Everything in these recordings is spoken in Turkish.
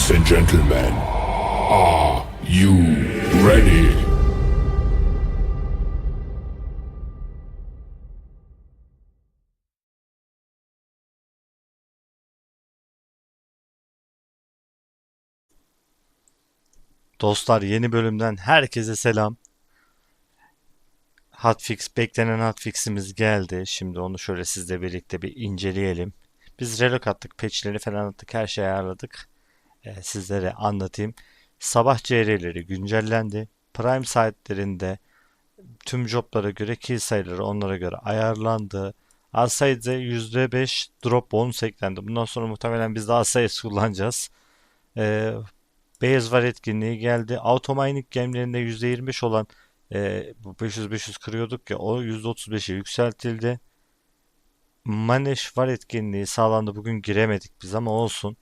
Ladies and gentlemen, are you ready? Dostlar yeni bölümden herkese selam. Hotfix, beklenen hotfix'imiz geldi. Şimdi onu şöyle sizle birlikte bir inceleyelim. Biz relok attık, patch'leri falan attık, her şeyi ayarladık. Ee, sizlere anlatayım. Sabah CR'leri güncellendi. Prime saatlerinde tüm joblara göre kill sayıları onlara göre ayarlandı. Alside'e %5 drop bonus eklendi. Bundan sonra muhtemelen biz de Alside kullanacağız. Ee, Beyaz var etkinliği geldi. Automining gemilerinde %25 olan e, bu 500-500 kırıyorduk ya o %35'e yükseltildi. Maneş var etkinliği sağlandı. Bugün giremedik biz ama olsun.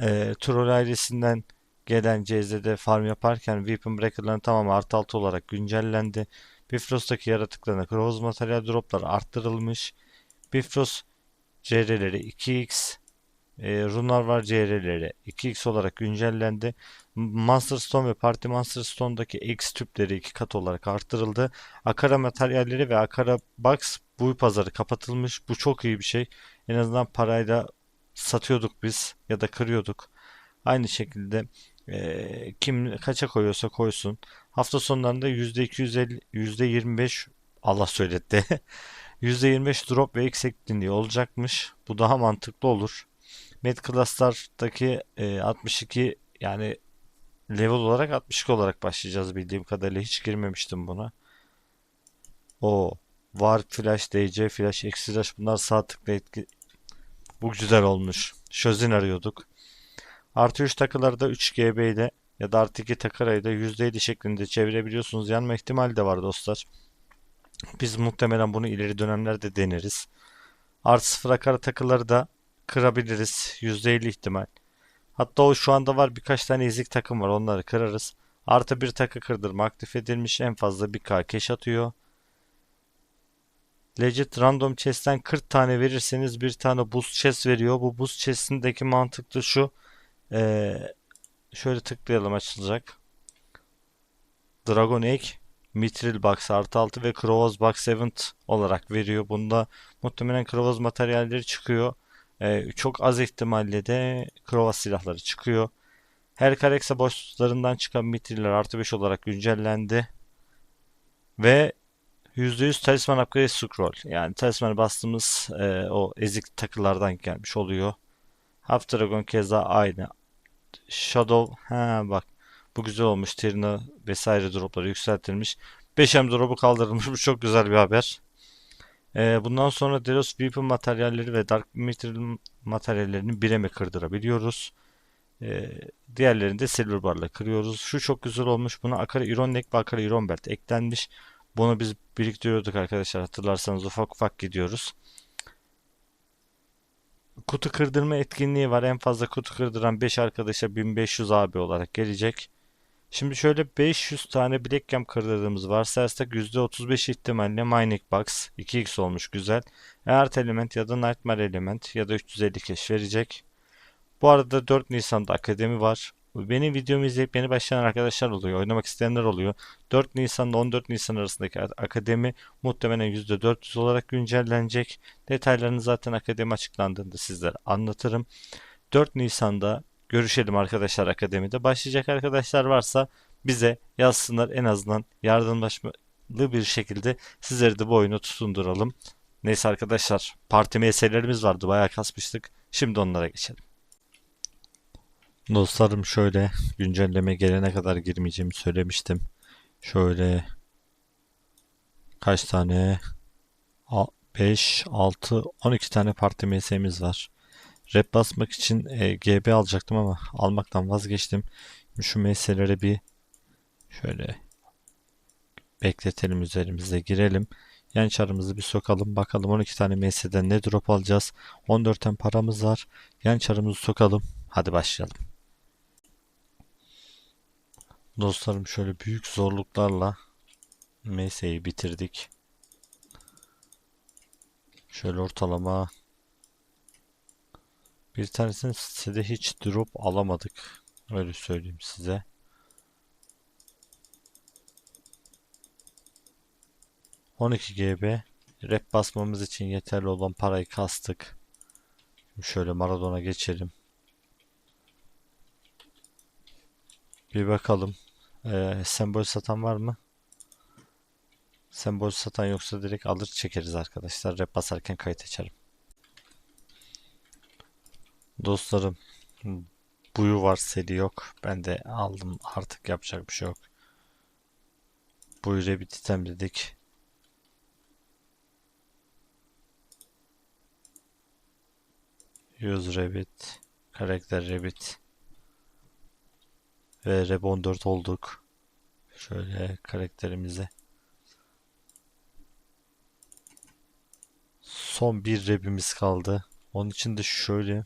E, Troll ailesinden gelen CZ'de farm yaparken Weapon Breaker'ların tamamı artı 6 olarak güncellendi. Bifrost'taki yaratıklarına Crows materyal dropları arttırılmış. Bifrost CR'leri 2x, e, Runar var CR'leri 2x olarak güncellendi. Master Stone ve Party Master Stone'daki X tüpleri iki kat olarak arttırıldı. Akara materyalleri ve Akara Box bu pazarı kapatılmış. Bu çok iyi bir şey. En azından parayla satıyorduk biz ya da kırıyorduk. Aynı şekilde e, kim kaça koyuyorsa koysun. Hafta sonlarında %250, %25 Allah söyletti. %25 drop ve X olacakmış. Bu daha mantıklı olur. Med Class'lardaki e, 62 yani level olarak 62 olarak başlayacağız bildiğim kadarıyla. Hiç girmemiştim buna. O var flash, DC flash, eksi flash bunlar sağ tıkla etki. Bu güzel olmuş. Şözin arıyorduk. Artı 3 takılarda 3 GB ile ya da artı 2 takırayı da %7 şeklinde çevirebiliyorsunuz. Yanma ihtimali de var dostlar. Biz muhtemelen bunu ileri dönemlerde deneriz. Artı 0 akara takıları da kırabiliriz. %50 ihtimal. Hatta o şu anda var birkaç tane ezik takım var onları kırarız. Artı bir takı kırdırma aktif edilmiş en fazla bir k keş atıyor. Legit random chest'ten 40 tane verirseniz bir tane boost chest veriyor. Bu boost chest'indeki mantıklı şu. Ee, şöyle tıklayalım açılacak. Dragon Egg, Mithril Box artı 6 ve Crow's Box 7 olarak veriyor. Bunda muhtemelen Crow's materyalleri çıkıyor. Ee, çok az ihtimalle de Krova silahları çıkıyor. Her Kareksa boşluklarından çıkan mitriller artı 5 olarak güncellendi. Ve %100 talisman upgrade scroll. Yani talismanı bastığımız e, o ezik takılardan gelmiş oluyor. Half Dragon keza aynı. Shadow ha bak bu güzel olmuş. Tirna vesaire dropları yükseltilmiş. 5M drop'u kaldırılmış. Bu çok güzel bir haber. Ee, bundan sonra Delos Weapon materyalleri ve Dark Material materyallerini bireme kırdırabiliyoruz. Ee, diğerlerini de Silver Bar'la kırıyoruz. Şu çok güzel olmuş. Buna Akara Iron Neck ve Akara Iron Belt eklenmiş. Bunu biz biriktiriyorduk arkadaşlar. Hatırlarsanız ufak ufak gidiyoruz. Kutu kırdırma etkinliği var. En fazla kutu kırdıran 5 arkadaşa 1500 AB olarak gelecek. Şimdi şöyle 500 tane Black Cam kırdırdığımız varsayarsak %35 ihtimalle Mining Box 2x olmuş güzel. Earth Element ya da Nightmare Element ya da 350 keş verecek. Bu arada 4 Nisan'da akademi var. Benim videomu izleyip yeni başlayan arkadaşlar oluyor. Oynamak isteyenler oluyor. 4 Nisan'da 14 Nisan arasındaki akademi muhtemelen %400 olarak güncellenecek. Detaylarını zaten akademi açıklandığında sizlere anlatırım. 4 Nisan'da görüşelim arkadaşlar akademide. Başlayacak arkadaşlar varsa bize yazsınlar en azından yardımlaşmalı bir şekilde sizleri de bu oyunu tutunduralım. Neyse arkadaşlar parti meselelerimiz vardı bayağı kasmıştık. Şimdi onlara geçelim. Dostlarım şöyle güncelleme gelene kadar girmeyeceğimi söylemiştim. Şöyle kaç tane 5, 6, 12 tane parti MS'miz var. Rap basmak için e, GB alacaktım ama almaktan vazgeçtim. Şu meseleleri bir şöyle bekletelim üzerimizde girelim. Yan çarımızı bir sokalım. Bakalım 12 tane MS'den ne drop alacağız. 14 tane paramız var. Yan çarımızı sokalım. Hadi başlayalım. Dostlarım şöyle büyük zorluklarla MS'yi bitirdik. Şöyle ortalama bir tanesinin sitede hiç drop alamadık. Öyle söyleyeyim size. ...12 GB... ...rap basmamız için yeterli olan parayı kastık. Şöyle Maradona geçelim. Bir bakalım. Ee, sembol satan var mı? Sembol satan yoksa direkt alır çekeriz arkadaşlar. Rap basarken kayıt açarım. Dostlarım buyu var seri yok. Ben de aldım artık yapacak bir şey yok. Buyu Rabbit item dedik. Use Rabbit. Karakter Rabbit. Ve Rab 14 olduk. Şöyle karakterimize. Son bir Rab'imiz kaldı. Onun için de şöyle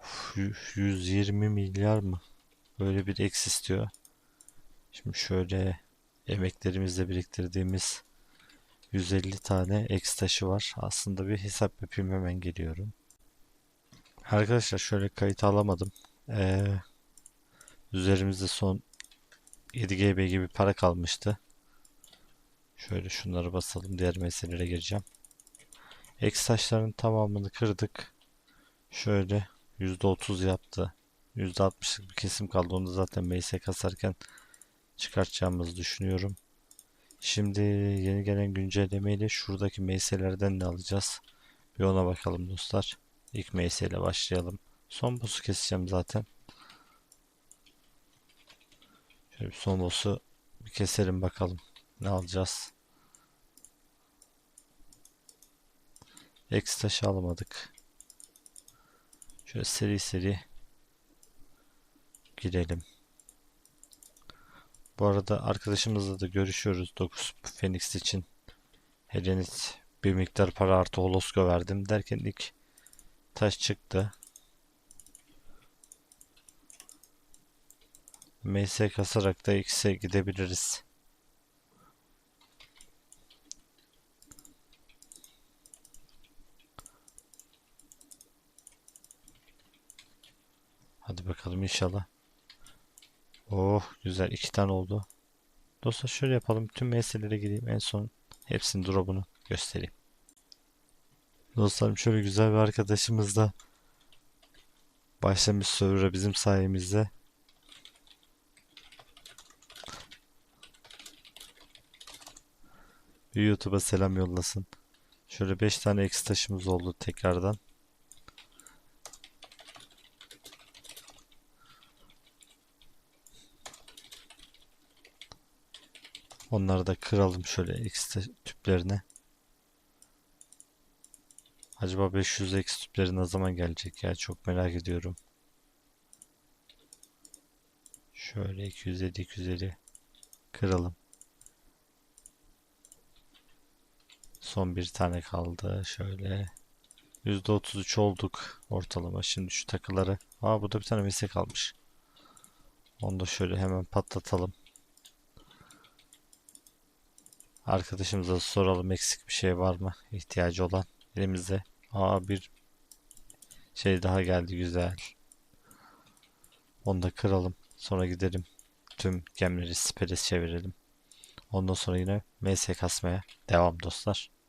Uf, yü- 120 milyar mı? Böyle bir X istiyor. Şimdi şöyle emeklerimizle biriktirdiğimiz 150 tane X taşı var. Aslında bir hesap yapayım hemen geliyorum. Arkadaşlar şöyle kayıt alamadım. Ee, üzerimizde son 7 GB gibi para kalmıştı. Şöyle şunları basalım. Diğer meselelere gireceğim. X taşların tamamını kırdık. Şöyle %30 yaptı. %60'lık bir kesim kaldı. Onu zaten MS kasarken çıkartacağımızı düşünüyorum. Şimdi yeni gelen güncellemeyle şuradaki MS'lerden ne alacağız? Bir ona bakalım dostlar. İlk MS başlayalım. Son boss'u keseceğim zaten. Şöyle bir son boss'u bir keselim bakalım. Ne alacağız? X taşı alamadık. Şöyle seri seri girelim. Bu arada arkadaşımızla da görüşüyoruz 9 Phoenix için. Helenit bir miktar para artı holosko verdim derken ilk taş çıktı. MS kasarak da X'e gidebiliriz. Hadi bakalım inşallah. Oh güzel iki tane oldu. Dostlar şöyle yapalım. Tüm meselelere gireyim. En son hepsinin drop'unu göstereyim. Dostlarım şöyle güzel bir arkadaşımız da başlamış server'a bizim sayemizde. Bir YouTube'a selam yollasın. Şöyle 5 tane X taşımız oldu tekrardan. Onları da kıralım şöyle X tüplerine. Acaba 500 X tüpleri ne zaman gelecek ya çok merak ediyorum. Şöyle 250 250 kıralım. Son bir tane kaldı. Şöyle %33 olduk ortalama. Şimdi şu takıları. Aa burada bir tane mesle kalmış. Onu da şöyle hemen patlatalım. Arkadaşımıza soralım eksik bir şey var mı? ihtiyacı olan. Elimizde. Aa bir şey daha geldi güzel. Onu da kıralım. Sonra gidelim. Tüm gemleri sipere çevirelim. Ondan sonra yine MS kasmaya devam dostlar.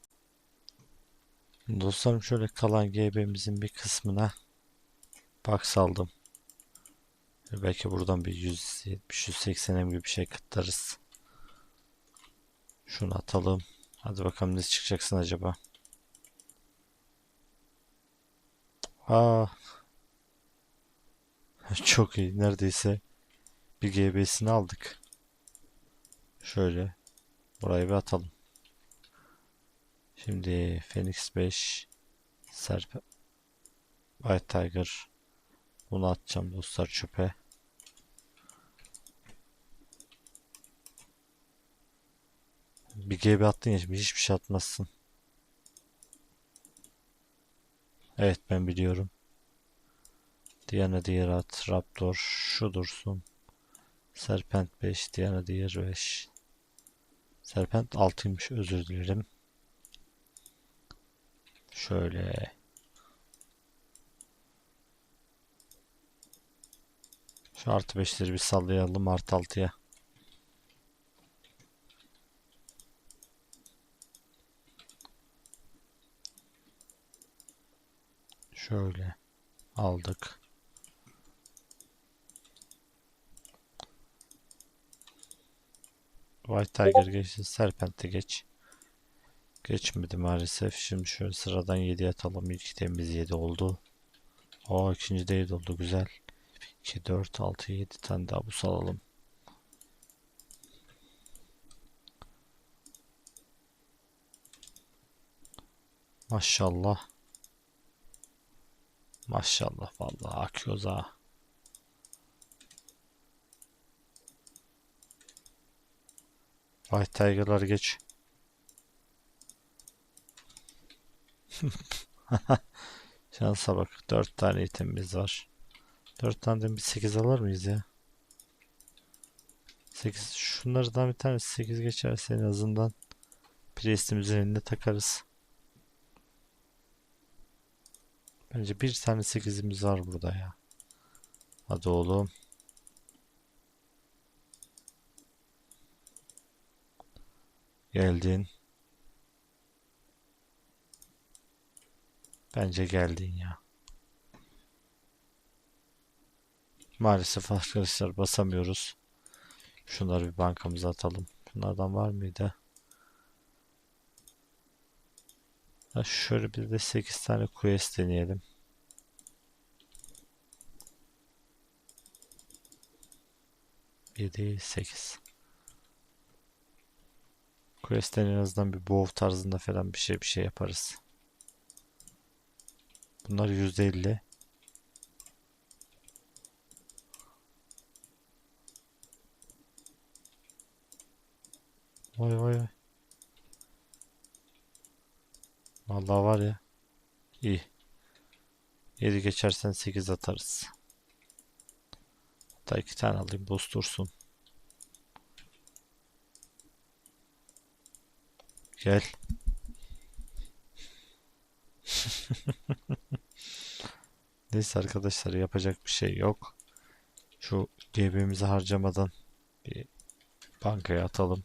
Dostlarım şöyle kalan GB'mizin bir kısmına box aldım. Belki buradan bir 170-180 gibi bir şey kıtlarız. Şunu atalım. Hadi bakalım ne çıkacaksın acaba. Aa. Çok iyi. Neredeyse bir GB'sini aldık. Şöyle burayı bir atalım. Şimdi Phoenix 5 Serp White Tiger bunu atacağım dostlar çöpe. Bir GB attın ya şimdi hiçbir şey atmazsın. Evet ben biliyorum. Diana diğer at. Raptor şu dursun. Serpent 5. Diana diğer 5. Serpent 6'ymış özür dilerim. Şöyle. Şu artı 5'leri bir sallayalım artı 6'ya. Şöyle aldık. White Tiger geçti. Serpent'e geç. Geçmedi maalesef. Şimdi şöyle sıradan 7 atalım. İlk temiz 7 oldu. O ikinci de 7 oldu. Güzel. 2, 4, 6, 7 tane daha bu salalım. Maşallah. Maşallah vallahi akıyoruz ha. White Tiger'lar geç. Şansa bak. 4 tane itemimiz var. 4 tane de bir 8 alır mıyız ya? 8 şunlardan bir tane 8 geçerse en azından Priest'imizin eline takarız. Bence bir tane 8'imiz var burada ya. Hadi oğlum. Geldin. Bence geldin ya. Maalesef arkadaşlar basamıyoruz. Şunları bir bankamıza atalım. Bunlardan var mıydı? Ha şöyle bir de 8 tane quest deneyelim. Yedi, sekiz. Quest'ten en azından bir bow tarzında falan bir şey bir şey yaparız. Bunlar yüzde elli. Vay vay vay. Vallahi var ya. İyi. 7 geçersen 8 atarız. Hatta 2 tane alayım boost dursun. Gel. Neyse arkadaşlar yapacak bir şey yok. Şu GB'mizi harcamadan bir bankaya atalım.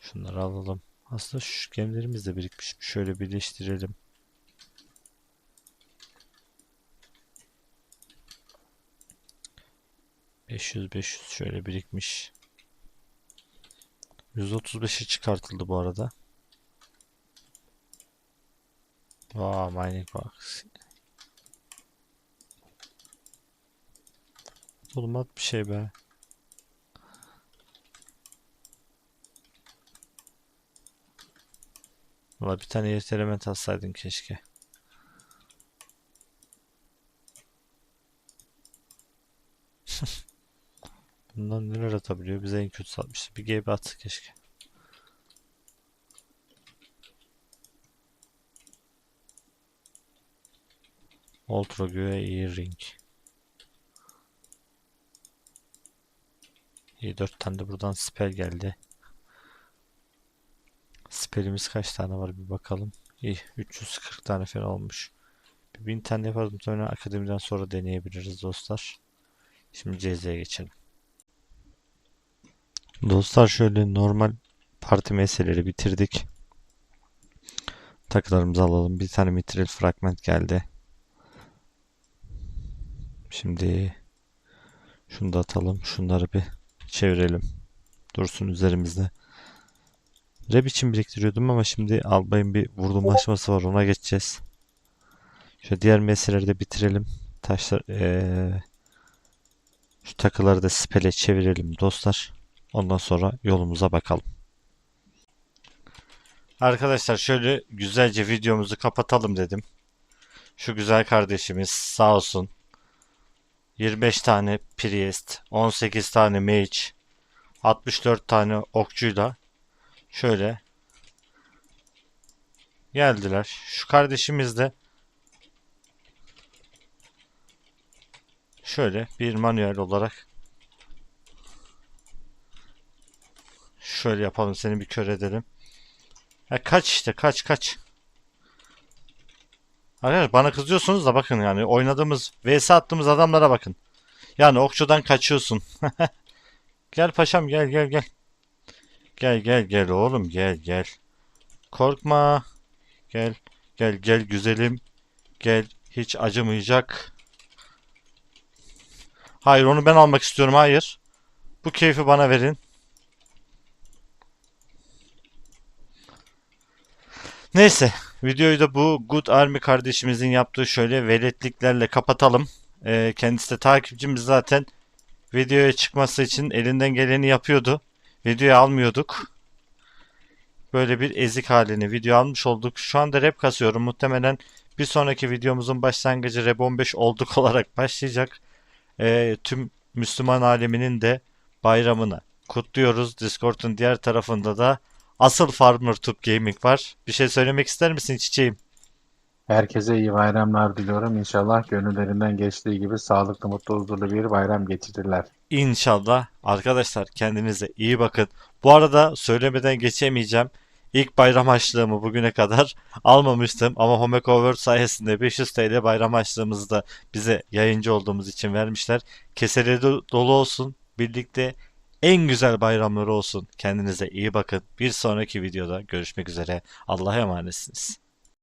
Şunları alalım. Aslında şu gemilerimiz de birikmiş. Şöyle birleştirelim. Beş yüz beş yüz şöyle birikmiş. 135'e çıkartıldı bu arada. Vaa mining box. Oğlum at bir şey be. Valla bir tane yer element keşke. Bundan neler atabiliyor? Bize en kötü satmıştı. Bir GB at keşke. Ultra göğe iyi ring. İyi 4 tane de buradan spell geldi. Spellimiz kaç tane var bir bakalım. İyi 340 tane falan olmuş. Bir 1000 tane yaparız muhtemelen akademiden sonra deneyebiliriz dostlar. Şimdi CZ'ye geçelim. Dostlar şöyle normal parti meseleleri bitirdik. Takılarımızı alalım. Bir tane mitril fragment geldi. Şimdi şunu da atalım. Şunları bir çevirelim. Dursun üzerimizde. Rap için biriktiriyordum ama şimdi albayın bir vurdumlaşması var. Ona geçeceğiz. Şöyle diğer meseleleri de bitirelim. Taşlar ee, şu takıları da spele çevirelim dostlar. Ondan sonra yolumuza bakalım. Arkadaşlar şöyle güzelce videomuzu kapatalım dedim. Şu güzel kardeşimiz sağ olsun. 25 tane Priest, 18 tane Mage, 64 tane okçuyla şöyle geldiler. Şu kardeşimiz de şöyle bir manuel olarak şöyle yapalım seni bir kör edelim. Ya kaç işte kaç kaç. Arkadaşlar bana kızıyorsunuz da bakın yani oynadığımız vs attığımız adamlara bakın. Yani okçudan kaçıyorsun. Gel paşam gel gel gel. Gel gel gel oğlum gel gel. Korkma. Gel gel gel güzelim. Gel hiç acımayacak. Hayır onu ben almak istiyorum hayır. Bu keyfi bana verin. Neyse videoyu da bu Good Army kardeşimizin yaptığı şöyle veletliklerle kapatalım. Ee, kendisi de takipçimiz zaten videoya çıkması için elinden geleni yapıyordu. Videoyu almıyorduk. Böyle bir ezik halini video almış olduk. Şu anda rap kasıyorum. Muhtemelen bir sonraki videomuzun başlangıcı rap 15 olduk olarak başlayacak. Ee, tüm Müslüman aleminin de bayramını kutluyoruz. Discord'un diğer tarafında da asıl Farmer Tube Gaming var. Bir şey söylemek ister misin çiçeğim? Herkese iyi bayramlar diliyorum. İnşallah gönüllerinden geçtiği gibi sağlıklı, mutlu, huzurlu bir bayram geçirirler. İnşallah. Arkadaşlar kendinize iyi bakın. Bu arada söylemeden geçemeyeceğim. İlk bayram harçlığımı bugüne kadar almamıştım ama Homecover sayesinde 500 TL bayram harçlığımızı da bize yayıncı olduğumuz için vermişler. Keseleri do- dolu olsun. Birlikte en güzel bayramları olsun. Kendinize iyi bakın. Bir sonraki videoda görüşmek üzere. Allah'a emanetsiniz.